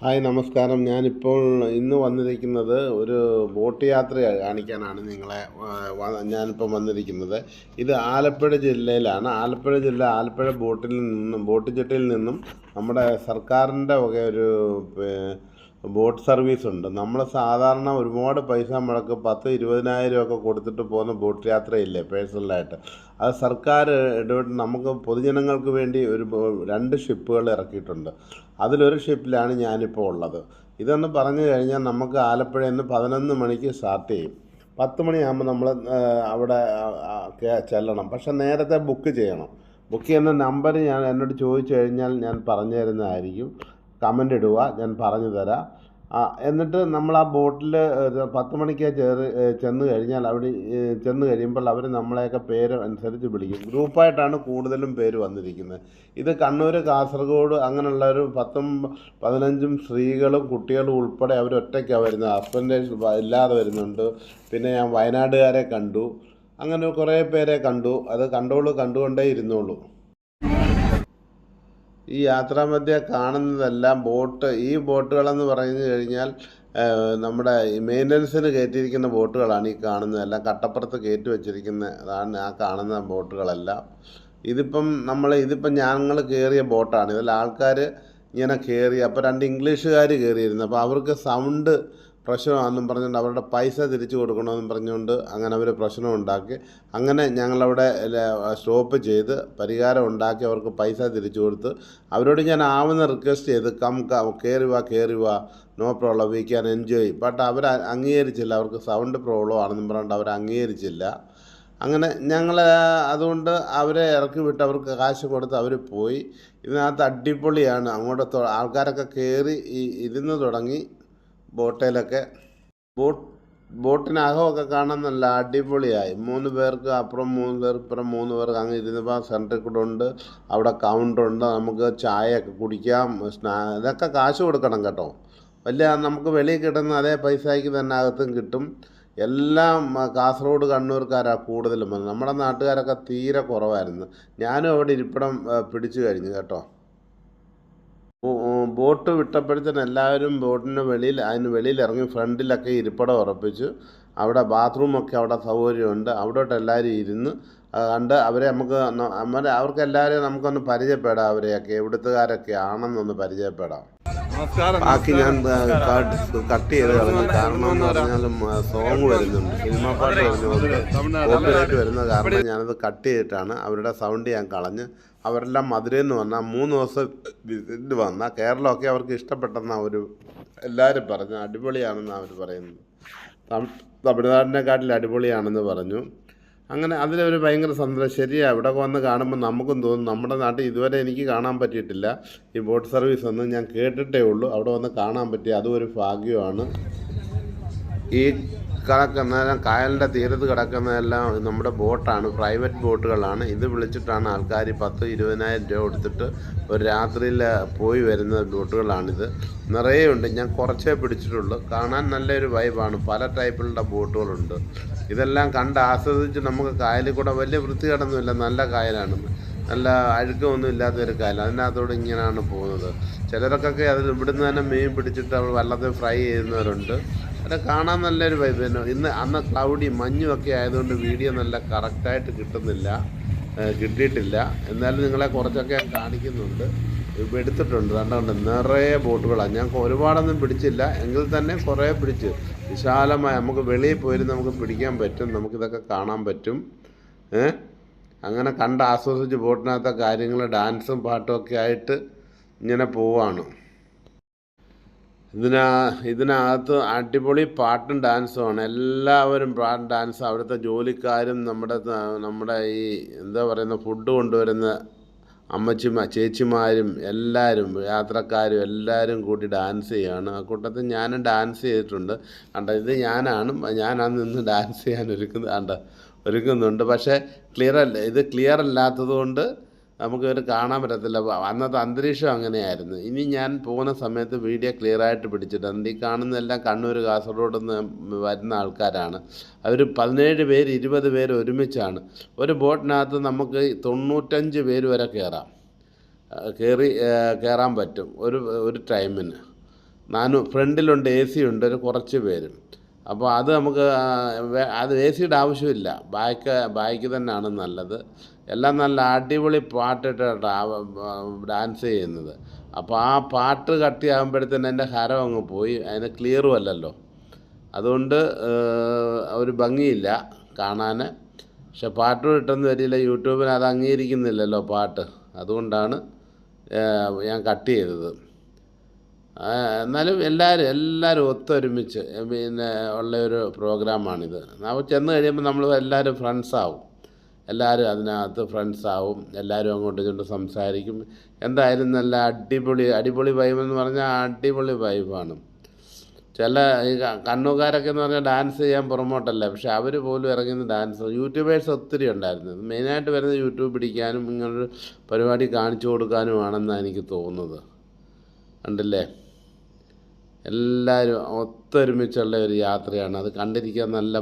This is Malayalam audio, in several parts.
ഹായ് നമസ്കാരം. ഞാനിപ്പോൾ ഇന്ന് വന്നിരിക്കുന്നത് ഒരു ബോട്ട് യാത്ര കാണിക്കാനാണ് നിങ്ങളെ ഞാനിപ്പോൾ വന്നിരിക്കുന്നത്. ഇത് ആലപ്പുഴ ജില്ലയിലാണ്. ആലപ്പുഴ ജില്ല ആലപ്പുഴ ബോട്ടിൽ നിന്നും ബോട്ട് ജെട്ടിയിൽ നിന്നും നമ്മുടെ സർക്കാരിന്റെ വക ഒരു ബോട്ട് സർവീസ് ഉണ്ട് നമ്മൾ സാധാരണ ഒരുപാട് പൈസ മുടക്ക് പത്ത് ഇരുപതിനായിരം ഒക്കെ കൊടുത്തിട്ട് പോകുന്ന ബോട്ട് യാത്രയില്ലേ പേഴ്സണലായിട്ട്? അത് സർക്കാർ ഇടപെട്ട് നമുക്ക് പൊതുജനങ്ങൾക്ക് വേണ്ടി ഒരു രണ്ട് ഷിപ്പുകൾ ഇറക്കിയിട്ടുണ്ട്. അതിലൊരു ഷിപ്പിലാണ് ഞാനിപ്പോൾ ഉള്ളത്. ഇതെന്ന് പറഞ്ഞു കഴിഞ്ഞാൽ നമുക്ക് ആലപ്പുഴ നിന്ന് പതിനൊന്ന് മണിക്ക് സ്റ്റാർട്ട് ചെയ്യും. പത്ത് മണിയാകുമ്പോൾ നമ്മൾ അവിടെ ചെല്ലണം. പക്ഷെ നേരത്തെ ബുക്ക് ചെയ്യണം. ബുക്ക് ചെയ്യുന്ന നമ്പർ ഞാൻ എന്നോട് ചോദിച്ചു കഴിഞ്ഞാൽ ഞാൻ പറഞ്ഞു തരുന്നതായിരിക്കും. കമന്റ് ഇടുക ഞാൻ പറഞ്ഞു തരാം. എന്നിട്ട് നമ്മൾ ആ ബോട്ടിൽ പത്ത് മണിക്ക് ചേർ ചെന്ന് കഴിഞ്ഞാൽ അവിടെ ചെന്ന് കഴിയുമ്പോൾ അവർ നമ്മളെയൊക്കെ പേര് അനുസരിച്ച് വിളിക്കും. ഗ്രൂപ്പായിട്ടാണ് കൂടുതലും പേര് വന്നിരിക്കുന്നത്. ഇത് കണ്ണൂർ കാസർഗോഡ് അങ്ങനെയുള്ള ഒരു പത്തും പതിനഞ്ചും സ്ത്രീകളും കുട്ടികളും ഉൾപ്പെടെ അവർ ഒറ്റയ്ക്കാണ് വരുന്നത്. ഹസ്ബൻഡ് ഇല്ലാതെ വരുന്നുണ്ട്. പിന്നെ ഞാൻ വയനാടുകാരെ കണ്ടു. അങ്ങനെ കുറേ പേരെ കണ്ടു. അത് കണ്ടോളൂ കണ്ടുകൊണ്ടേ ഇരുന്നോളൂ. ഈ യാത്രാമധ്യ കാണുന്നതെല്ലാം ബോട്ട് ഈ ബോട്ടുകളെന്ന് പറഞ്ഞു കഴിഞ്ഞാൽ നമ്മുടെ മെയിന്റനൻസിന് കയറ്റിയിരിക്കുന്ന ബോട്ടുകളാണ് ഈ കാണുന്നതെല്ലാം കട്ടപ്പുറത്ത് കയറ്റി വെച്ചിരിക്കുന്നതാണ് ആ കാണുന്ന ബോട്ടുകളെല്ലാം. ഇതിപ്പം നമ്മൾ ഇതിപ്പം ഞങ്ങൾ കയറിയ ബോട്ടാണ്. ഇതിൽ ആൾക്കാർ ഇങ്ങനെ കയറി അപ്പോൾ രണ്ട് ഇംഗ്ലീഷുകാർ കയറിയിരുന്നു. അപ്പോൾ അവർക്ക് സൗണ്ട് പ്രശ്നമാണെന്നും പറഞ്ഞുകൊണ്ട് അവരുടെ പൈസ തിരിച്ചു കൊടുക്കണമെന്നും പറഞ്ഞുകൊണ്ട് അങ്ങനെ അവർ പ്രശ്നം ഉണ്ടാക്കി അങ്ങനെ ഞങ്ങളവിടെ സ്റ്റോപ്പ് ചെയ്ത് പരിഹാരം ഉണ്ടാക്കി അവർക്ക് പൈസ തിരിച്ചു കൊടുത്ത് അവരോട് ഞാൻ ആവുന്ന റിക്വസ്റ്റ് ചെയ്ത് കം കയറി വാ കയറി വാ no problem we can enjoy. But അവർ അംഗീകരിച്ചില്ല. അവർക്ക് സൗണ്ട് പ്രോബ്ലം ആണെന്നും പറഞ്ഞുകൊണ്ട് അവർ അംഗീകരിച്ചില്ല. അങ്ങനെ ഞങ്ങൾ അതുകൊണ്ട് അവരെ ഇറക്കി വിട്ട് അവർക്ക് കാശ് കൊടുത്ത് അവർ പോയി. ഇതിനകത്ത് അടിപൊളിയാണ്. അങ്ങോട്ട് ആൾക്കാരൊക്കെ കയറി ഇരുന്ന് തുടങ്ങി. ബോട്ടിലൊക്കെ ബോട്ട് ബോട്ടിനകമൊക്കെ കാണാൻ നല്ല അടിപൊളിയായി. മൂന്ന് പേർക്ക് അപ്പുറം മൂന്ന് പേർക്ക് ഇപ്പുറം മൂന്ന് പേർക്ക് അങ്ങ് ഇരുന്നപ്പോൾ സെന്ററിൽ കൂടെ ഉണ്ട്. അവിടെ കൗണ്ടറുണ്ട് നമുക്ക് ചായയൊക്കെ കുടിക്കാം സ്നാ ഇതൊക്കെ കാശ് കൊടുക്കണം കേട്ടോ. വലിയ നമുക്ക് വെളിയിൽ കിട്ടുന്ന അതേ പൈസയ്ക്ക് തന്നെ അകത്തും കിട്ടും. എല്ലാം കാസർഗോഡ് കണ്ണൂർക്കാരാണ് കൂടുതലും നമ്മുടെ നാട്ടുകാരൊക്കെ തീരെ കുറവായിരുന്നു. ഞാനും അവിടെ ഇരിപ്പിടം പിടിച്ചു കഴിഞ്ഞു കേട്ടോ. ബോട്ട് വിട്ടപ്പോഴത്തേന് എല്ലാവരും ബോട്ടിന് വെളിയിൽ അതിന് വെളിയിൽ ഇറങ്ങി ഫ്രണ്ടിലൊക്കെ ഇരിപ്പിടം ഉറപ്പിച്ചു. അവിടെ ബാത്റൂമൊക്കെ അവിടെ സൗകര്യമുണ്ട്. അവിടോട്ട് എല്ലാവരും ഇരുന്ന് കണ്ട് അവരെ നമുക്ക് അവരെ അവർക്ക് എല്ലാവരെയും നമുക്കൊന്ന് പരിചയപ്പെടാം അവരെയൊക്കെ ഇവിടുത്തുകാരൊക്കെ ആണെന്നൊന്ന് പരിചയപ്പെടാം. ബാക്കി ഞാൻ കട്ട് ചെയ്ത് കളഞ്ഞു. കാരണം എന്ന് പറഞ്ഞാൽ സോങ് വരുന്നുണ്ട്. സിനിമ പാട്ട് വരുന്നുണ്ട് കോപ്പിറൈറ്റ് വരുന്ന കാരണം ഞാനത് കട്ട് ചെയ്തിട്ടാണ് അവരുടെ സൗണ്ട് ഞാൻ കളഞ്ഞ്. അവരെല്ലാം മധുരയിൽ നിന്ന് വന്നാൽ മൂന്ന് ദിവസം വിസിറ്റ് വന്നാൽ കേരളമൊക്കെ അവർക്ക് ഇഷ്ടപ്പെട്ടെന്നാണ് ഒരു എല്ലാവരും പറഞ്ഞു. അടിപൊളിയാണെന്നാണ് അവർ പറയുന്നത്. തമി- തമിഴ്നാടിനെക്കാട്ടിൽ അടിപൊളിയാണെന്ന് പറഞ്ഞു. അങ്ങനെ അതിലൊരു ഭയങ്കര സന്തോഷം. ശരിയാണ് ഇവിടെ വന്ന് കാണുമ്പോൾ നമുക്കും തോന്നും നമ്മുടെ നാട്ടിൽ ഇതുവരെ എനിക്ക് കാണാൻ പറ്റിയിട്ടില്ല. ഈ ബോട്ട് സർവീസ് ഒന്നും ഞാൻ കേട്ടിട്ടേ ഉള്ളൂ. അവിടെ വന്ന് കാണാൻ പറ്റി അതും ഒരു ഭാഗ്യമാണ്. ഈ കിടക്കുന്ന കായലിന്റെ തീരത്ത് കിടക്കുന്നതെല്ലാം നമ്മുടെ ബോട്ടാണ് പ്രൈവറ്റ് ബോട്ടുകളാണ്. ഇത് വിളിച്ചിട്ടാണ് ആൾക്കാർ പത്ത് ഇരുപതിനായിരം രൂപ കൊടുത്തിട്ട് ഒരു രാത്രിയിൽ പോയി വരുന്ന ബോട്ടുകളാണിത്. നിറയെ ഉണ്ട് ഞാൻ കുറച്ചേ പിടിച്ചിട്ടുള്ളൂ. കാണാൻ നല്ലൊരു വൈബാണ് പല ടൈപ്പിലുള്ള ബോട്ടുകളുണ്ട്. ഇതെല്ലാം കണ്ട് ആസ്വദിച്ച് നമുക്ക് കായലിൽ കൂടെ വലിയ വൃത്തികേടൊന്നുമില്ല നല്ല കായലാണ്. നല്ല അഴുക്കമൊന്നും ഇല്ലാത്തൊരു കായൽ അതിനകത്തോട് ഇങ്ങനെയാണ് പോകുന്നത്. ചിലരൊക്കെ അതിൽ ഇവിടുന്ന് തന്നെ മീൻ പിടിച്ചിട്ട് അവർ വല്ലതും ഫ്രൈ ചെയ്യുന്നവരുണ്ട്. അത് കാണാൻ നല്ലൊരു വൈബ് തന്നെ. ഇന്ന് അന്ന് ക്ലൗഡി മഞ്ഞും ഒക്കെ ആയതുകൊണ്ട് വീഡിയോ നല്ല കറക്റ്റായിട്ട് കിട്ടുന്നില്ല കിട്ടിയിട്ടില്ല. എന്നാലും നിങ്ങളെ കുറച്ചൊക്കെ കാണിക്കുന്നുണ്ട്. എടുത്തിട്ടുണ്ട്. കണ്ടുകൊണ്ട് നിറയെ ബോട്ടുകളാണ്. ഞാൻ ഒരുപാടൊന്നും പിടിച്ചില്ല. എങ്കിൽ തന്നെ കുറേ പിടിച്ച്. വിശാലമായി നമുക്ക് വെളിയിൽ പോയിരുന്ന് നമുക്ക് പിടിക്കാൻ പറ്റും. നമുക്കിതൊക്കെ കാണാൻ പറ്റും. അങ്ങനെ കണ്ട് ആസ്വദിച്ച് ബോട്ടിനകത്തെ കാര്യങ്ങൾ ഡാൻസും പാട്ടും ഒക്കെ ആയിട്ട് ഇങ്ങനെ പോവാണ്. ഇതിനാ ഇതിനകത്ത് അടിപൊളി പാട്ടും ഡാൻസുമാണ്. എല്ലാവരും പാട്ടും ഡാൻസ് അവിടുത്തെ ജോലിക്കാരും നമ്മുടെ നമ്മുടെ ഈ എന്താ പറയുന്ന ഫുഡ് കൊണ്ടുവരുന്ന അമ്മച്ചിമാർ ചേച്ചിമാരും എല്ലാവരും യാത്രക്കാരും എല്ലാവരും കൂടി ഡാൻസ് ചെയ്യുകയാണ് ആ കൂട്ടത്തിൽ ഞാനും ഡാൻസ് ചെയ്തിട്ടുണ്ട്. കണ്ട ഇത് ഞാനാണ് ഞാനാണ് നിന്ന് ഡാൻസ് ചെയ്യാൻ ഒരുക്കുന്നത് കണ്ട ഒരുക്കുന്നുണ്ട്. പക്ഷേ ക്ലിയർ അല്ല ഇത് ക്ലിയർ അല്ലാത്തത് കൊണ്ട് നമുക്ക് ഒരു കാണാൻ പറ്റത്തില്ല. അന്നത്തെ അന്തരീക്ഷം അങ്ങനെയായിരുന്നു. ഇനി ഞാൻ പോകുന്ന സമയത്ത് വീഡിയോ ക്ലിയർ ആയിട്ട് പിടിച്ചിട്ടുണ്ട് ഈ കാണുന്നതെല്ലാം കണ്ണൂർ കാസർഗോഡ് നിന്ന് വരുന്ന ആൾക്കാരാണ്. അവർ പതിനേഴ് പേര് ഇരുപത് പേര് ഒരുമിച്ചാണ്. ഒരു ബോട്ടിനകത്ത് നമുക്ക് തൊണ്ണൂറ്റഞ്ച് പേര് വരെ കയറാം കയറി കയറാൻ പറ്റും. ഒരു ഒരു ടൈമിന്. നാനൂ ഫ്രണ്ടിലുണ്ട് എ സി ഉണ്ട് ഒരു കുറച്ച് പേര്. അപ്പോൾ അത് നമുക്ക് അത് എ സിയുടെ ആവശ്യമില്ല. ബാക്ക് ബാക്ക് തന്നെയാണ് നല്ലത്. എല്ലാം നല്ല അടിപൊളി പാട്ടിട്ടാണ് ഡാൻസ് ചെയ്യുന്നത്. അപ്പോൾ ആ പാട്ട് കട്ടിയാകുമ്പോഴത്തേന് എന്റെ ഹരം അങ്ങ് പോയി. അതിന് ക്ലിയറും അല്ലല്ലോ. അതുകൊണ്ട് ഒരു ഭംഗിയില്ല കാണാൻ പക്ഷെ പാട്ട് കിട്ടുന്ന വരില്ല യൂട്യൂബിന് അത് അംഗീകരിക്കുന്നില്ലല്ലോ പാട്ട്. അതുകൊണ്ടാണ് ഞാൻ കട്ട് ചെയ്തത്. എന്നാലും എല്ലാവരും എല്ലാവരും ഒത്തൊരുമിച്ച് പിന്നെ ഉള്ള ഒരു പ്രോഗ്രാമാണിത്. നമ്മൾ ചെന്ന് കഴിയുമ്പോൾ നമ്മൾ എല്ലാവരും ഫ്രണ്ട്സാവും എല്ലാവരും അതിനകത്ത് ഫ്രണ്ട്സാവും എല്ലാവരും അങ്ങോട്ട് ഇങ്ങോട്ടും സംസാരിക്കും. എന്തായാലും നല്ല അടിപൊളി അടിപൊളി വൈബ് എന്ന് പറഞ്ഞാൽ അടിപൊളി വൈബാണ് ചില ഈ കണ്ണുകാരൊക്കെ എന്ന് പറഞ്ഞാൽ ഡാൻസ് ചെയ്യാൻ പുറമോട്ടല്ല പക്ഷെ അവർ പോലും ഇറങ്ങുന്ന ഡാൻസ് യൂട്യൂബേഴ്സ് ഒത്തിരി ഉണ്ടായിരുന്നു. മെയിനായിട്ട് വരുന്നത് യൂട്യൂബ് പിടിക്കാനും ഇങ്ങനൊരു പരിപാടി കാണിച്ചു കൊടുക്കാനുമാണെന്നാണ് എനിക്ക് തോന്നുന്നത്. കണ്ടില്ലേ? എല്ലാവരും ഒത്തൊരുമിച്ചുള്ള ഒരു യാത്രയാണ്. അത് കണ്ടിരിക്കാൻ നല്ല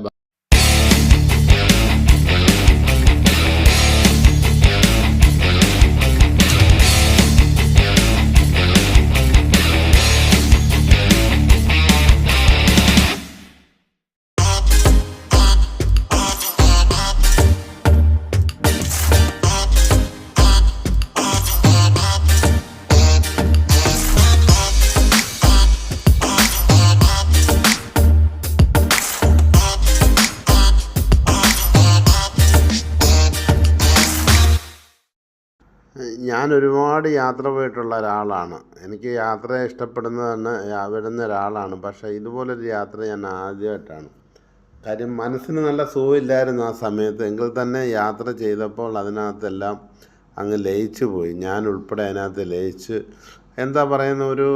ഞാൻ ഒരുപാട് യാത്ര പോയിട്ടുള്ള ഒരാളാണ് എനിക്ക് യാത്ര ഇഷ്ടപ്പെടുന്നത് തന്നെ വരുന്ന ഒരാളാണ് പക്ഷേ ഇതുപോലൊരു യാത്ര ഞാൻ ആദ്യമായിട്ടാണ്. കാര്യം മനസ്സിന് നല്ല സുഖമില്ലായിരുന്നു ആ സമയത്ത്. എങ്കിൽ തന്നെ യാത്ര ചെയ്തപ്പോൾ അതിനകത്തെല്ലാം അങ്ങ് ലയിച്ചു പോയി. ഞാൻ ഉൾപ്പെടെ അതിനകത്ത് ലയിച്ച് എന്താ പറയുന്ന ഒരു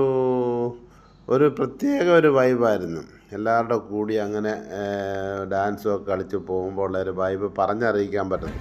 ഒരു പ്രത്യേക ഒരു വൈബായിരുന്നു. എല്ലാവരുടെ കൂടി അങ്ങനെ ഡാൻസും ഒക്കെ കളിച്ച് പോകുമ്പോൾ ഉള്ള ഒരു വൈബ് പറഞ്ഞറിയിക്കാൻ പറ്റുന്നു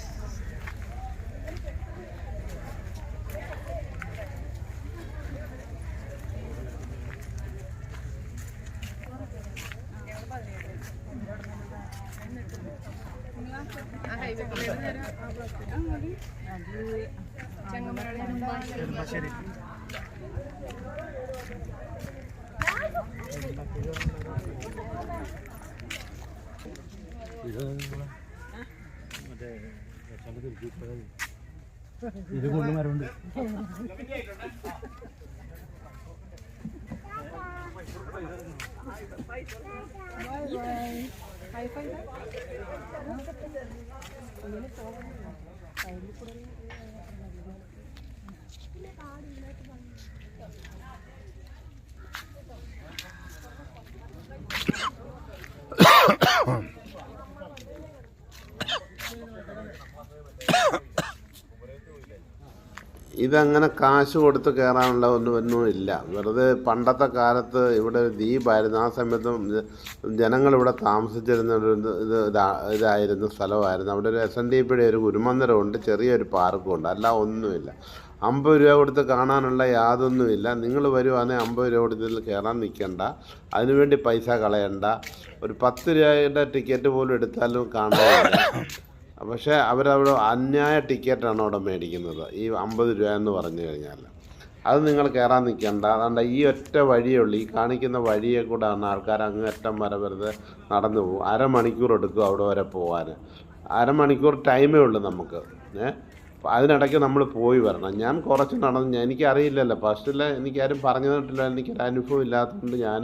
ഇത് കൊണ്ട് മരമുണ്ട് ഇതങ്ങനെ കാശ് കൊടുത്ത് കയറാനുള്ള ഒന്നും ഒന്നും ഇല്ല. വെറുതെ പണ്ടത്തെ കാലത്ത് ഇവിടെ ഒരു ദ്വീപായിരുന്നു. ആ സമയത്തും ജനങ്ങൾ ഇവിടെ താമസിച്ചിരുന്ന ഒരു ഇത് ഇതായിരുന്ന ഇതാ- ഇതായിരുന്നു സ്ഥലമായിരുന്നു. അവിടെ ഒരു എസ് എൻ ഡി പിയുടെ ഒരു ഗുരുമന്ദിരമുണ്ട് ചെറിയൊരു പാർക്കും ഉണ്ട് അല്ല ഒന്നുമില്ല. അമ്പത് രൂപ കൊടുത്ത് കാണാനുള്ള യാതൊന്നുമില്ല. നിങ്ങൾ വരുവാണെങ്കിൽ അമ്പത് രൂപ കൊടുത്ത് ഇതിൽ കയറാൻ നിൽക്കണ്ട. അതിനുവേണ്ടി പൈസ കളയണ്ട. ഒരു പത്ത് രൂപയുടെ ടിക്കറ്റ് പോലും എടുത്താലും കാണാനില്ല പക്ഷേ അവരവിടെ അന്യായ ടിക്കറ്റാണ് അവിടെ മേടിക്കുന്നത്. ഈ അമ്പത് രൂപ എന്ന് പറഞ്ഞു കഴിഞ്ഞാൽ അത് നിങ്ങൾ കയറാൻ നിൽക്കേണ്ട അതുകൊണ്ട് ഈ ഒറ്റ വഴിയേ ഉള്ളൂ. ഈ കാണിക്കുന്ന വഴിയെ കൂടാണ് ആൾക്കാർ അങ്ങേറ്റം വരെ വെറുതെ നടന്നു പോകും. അരമണിക്കൂർ എടുക്കും അവിടെ വരെ പോകാൻ അരമണിക്കൂർ ടൈമേ ഉള്ളൂ നമുക്ക്. ഏ? അതിനിടയ്ക്ക് നമ്മൾ പോയി വരണം. ഞാൻ കുറച്ച് നടന്നു എനിക്കറിയില്ലല്ലോ. ഫസ്റ്റിൽ എനിക്കാരും പറഞ്ഞു തന്നിട്ടില്ല എനിക്കൊരു അനുഭവം ഇല്ലാത്തതുകൊണ്ട് ഞാൻ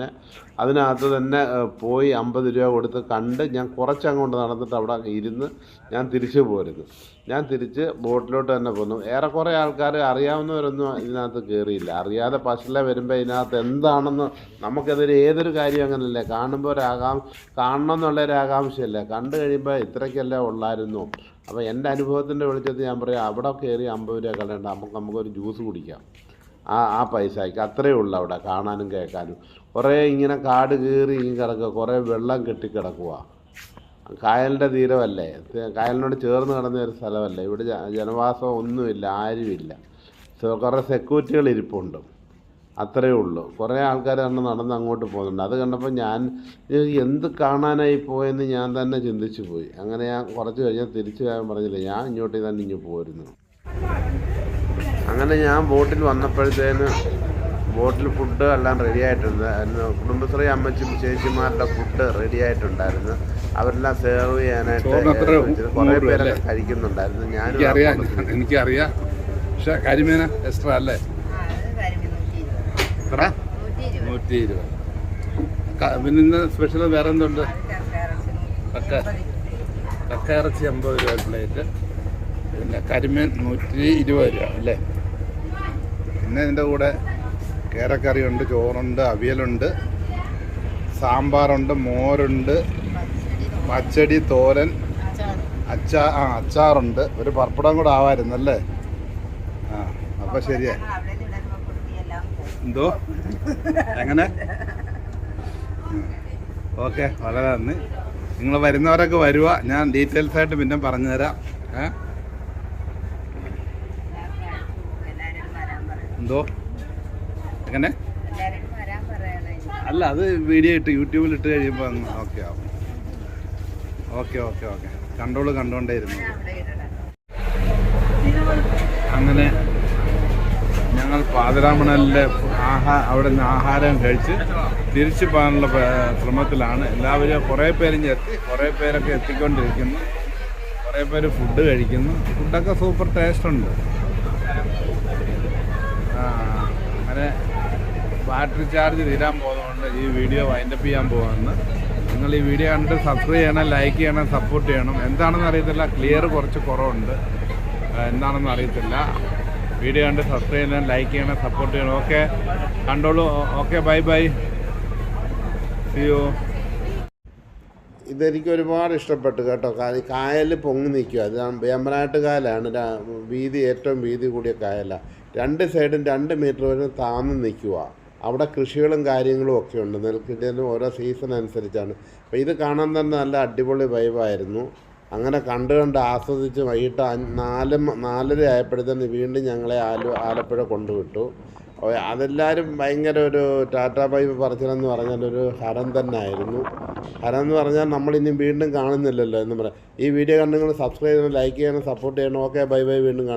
അതിനകത്ത് തന്നെ പോയി അമ്പത് രൂപ കൊടുത്ത് കണ്ട് ഞാൻ കുറച്ച് അങ്ങോട്ട് നടന്നിട്ട് അവിടെ ഇരുന്ന് ഞാൻ തിരിച്ചു പോരുന്നു. ഞാൻ തിരിച്ച് ബോട്ടിലോട്ട് തന്നെ പോന്നു. ഏറെക്കുറെ ആൾക്കാർ അറിയാവുന്നവരൊന്നും ഇതിനകത്ത് കയറിയില്ല അറിയാതെ ഫസ്റ്റിലെ വരുമ്പോൾ ഇതിനകത്ത് എന്താണെന്ന് നമുക്കതൊരു ഏതൊരു കാര്യം അങ്ങനല്ലേ. കാണുമ്പോൾ ഒരാകാം കാണണം എന്നുള്ളൊരു ആകാംക്ഷയല്ലേ. കണ്ടു കഴിയുമ്പോൾ ഇത്രയ്ക്കല്ലേ ഉള്ളായിരുന്നു. അപ്പോൾ എന്റെ അനുഭവത്തിന്റെ വെളിച്ചത്തിൽ ഞാൻ പറയാം അവിടെ കയറി അമ്പത് രൂപ കളയണ്ട നമുക്ക് നമുക്കൊരു ജ്യൂസ് കുടിക്കാം. ആ ആ പൈസയ്ക്ക് അത്രയേ ഉള്ളൂ അവിടെ കാണാനും കേൾക്കാനും. കുറേ ഇങ്ങനെ കാട് കീറി ഇങ്ങനെ കിടക്കുക കുറേ വെള്ളം കെട്ടിക്കിടക്കുക കായലിന്റെ തീരമല്ലേ? കായലിനോട് ചേർന്ന് കിടന്ന ഒരു സ്ഥലമല്ലേ? ഇവിടെ ജനവാസം ഒന്നുമില്ല ആരുമില്ല. കുറേ സെക്യൂരിറ്റികൾ ഇരിപ്പുണ്ട്. അത്രയേ ഉള്ളൂ. കുറേ ആൾക്കാർ തന്നെ നടന്ന് അങ്ങോട്ട് പോകുന്നുണ്ട്. അത് കണ്ടപ്പോൾ ഞാൻ എന്ത് കാണാനായി പോയെന്ന് ഞാൻ തന്നെ ചിന്തിച്ചു പോയി. അങ്ങനെ ഞാൻ കുറച്ച് കഴിഞ്ഞാൽ തിരിച്ചു വരാൻ പറഞ്ഞില്ല ഞാൻ ഇങ്ങോട്ട് തന്നെ ഇങ്ങ് പോരുന്നു. അങ്ങനെ ഞാൻ ബോട്ടിൽ വന്നപ്പോഴത്തേന് ബോട്ടിൽ ഫുഡ് എല്ലാം റെഡി ആയിട്ടുണ്ട്. കുടുംബശ്രീ അമ്മച്ചും ചേച്ചിമാരുടെ ഫുഡ് റെഡി ആയിട്ടുണ്ടായിരുന്നു. അവരെല്ലാം സെർവ് ചെയ്യാനായിട്ട് കുറേ പേരൊക്കെ കഴിക്കുന്നുണ്ടായിരുന്നു. ഞാൻ. എനിക്കറിയാം. പക്ഷെ കരിമീന എക്സ്ട്രാ അല്ലേ? എത്ര? നൂറ്റി ഇരുപത് ഇന്ന് സ്പെഷ്യൽ വേറെ എന്തുണ്ട്? കക്ക കക്ക ഇറച്ചി അമ്പത് രൂപ പ്ലേറ്റ് പിന്നെ കരിമീൻ നൂറ്റി ഇരുപത് രൂപ അല്ലേ? പിന്നെ ഇതിന്റെ കൂടെ കേരക്കറിയുണ്ട് ചോറുണ്ട് അവിയലുണ്ട് സാമ്പാറുണ്ട് മോരുണ്ട് പച്ചടി തോരൻ അച്ചാ ആ അച്ചാറുണ്ട്. ഒരു പർപ്പടം കൂടെ ആവായിരുന്നല്ലേ ആ അപ്പം ശരിയാ എന്തോ? എങ്ങനെ? ഓക്കെ വളരെ നന്ദി. നിങ്ങൾ വരുന്നവരൊക്കെ വരുക ഞാൻ ഡീറ്റെയിൽസ് ആയിട്ട് പിന്നെ പറഞ്ഞു തരാം. ഏ? എന്തോ? എങ്ങനെ? അല്ല അത് വീഡിയോ ഇട്ട് യൂട്യൂബിൽ ഇട്ട് കഴിയുമ്പോൾ ഓക്കെ ആവും. ഓക്കെ ഓക്കെ ഓക്കെ കണ്ടോളൂ കണ്ടോണ്ടേയിരുന്നു അങ്ങനെ പാതിരാമണലിലെ ആഹാ അവിടെ നിന്ന് ആഹാരം കഴിച്ച് തിരിച്ചു പോകാനുള്ള ശ്രമത്തിലാണ്. എല്ലാവരും കുറേ പേരും എത്തി കുറേ പേരൊക്കെ എത്തിക്കൊണ്ടിരിക്കുന്നു. കുറേ പേര് ഫുഡ് കഴിക്കുന്നു. ഫുഡൊക്കെ സൂപ്പർ ടേസ്റ്റ് ഉണ്ട്. അങ്ങനെ ബാറ്ററി ചാർജ് തീരാൻ പോകുന്നതുകൊണ്ട് ഈ വീഡിയോ വൈൻഡപ്പ് ചെയ്യാൻ പോകുന്നു. നിങ്ങൾ ഈ വീഡിയോ കണ്ടിട്ട് സബ്സ്ക്രൈബ് ചെയ്യണം ലൈക്ക് ചെയ്യണം സപ്പോർട്ട് ചെയ്യണം. എന്താണെന്ന് അറിയത്തില്ല. ക്ലിയർ കുറച്ച് കുറവുണ്ട്. എന്താണെന്ന് അറിയത്തില്ല. വീഡിയോ കണ്ട് സബ്സ്ക്രൈബ് ചെയ്യണം ലൈക്ക് ചെയ്യണം സപ്പോർട്ട് ചെയ്യണം. ഓക്കെ കണ്ടോളൂ. Okay bye bye see you ഇതെനിക്ക് ഒരുപാട് ഇഷ്ടപ്പെട്ടു കേട്ടോ. കായൽ പൊങ്ങി നിൽക്കുക അത് വേമ്പനാട്ട് കായലാണ്. വീതി ഏറ്റവും വീതി കൂടിയ കായലാണ് രണ്ട് സൈഡും രണ്ട് മീറ്റർ വരെ താന്ന് നിൽക്കുക അവിടെ കൃഷികളും കാര്യങ്ങളും ഒക്കെ ഉണ്ട്. നെൽകൃഷിയിലും ഓരോ സീസൺ അനുസരിച്ചാണ്. അപ്പോൾ ഇത് കാണാൻ തന്നെ നല്ല അടിപൊളി വൈബായിരുന്നു അങ്ങനെ കണ്ട് കണ്ട് ആസ്വദിച്ച് വൈകിട്ട് നാല് നാലര ആയപ്പോഴത്തേന് വീണ്ടും ഞങ്ങളെ ആലു ആലപ്പുഴ കൊണ്ടുവിട്ടു. അതെല്ലാവരും ഭയങ്കര ഒരു ടാറ്റ പൈപ്പ് പറച്ചിലെന്ന് പറഞ്ഞാൽ ഒരു ഹരം തന്നെ ആയിരുന്നു ഹരം എന്ന് പറഞ്ഞാൽ നമ്മളിനി വീണ്ടും കാണുന്നില്ലല്ലോ എന്ന് പറയാം. ഈ വീഡിയോ കണ്ട് സബ്സ്ക്രൈബ് ചെയ്യണം ലൈക്ക് ചെയ്യണം സപ്പോർട്ട് ചെയ്യണം ഓക്കെ ബൈ ബൈ വീണ്ടും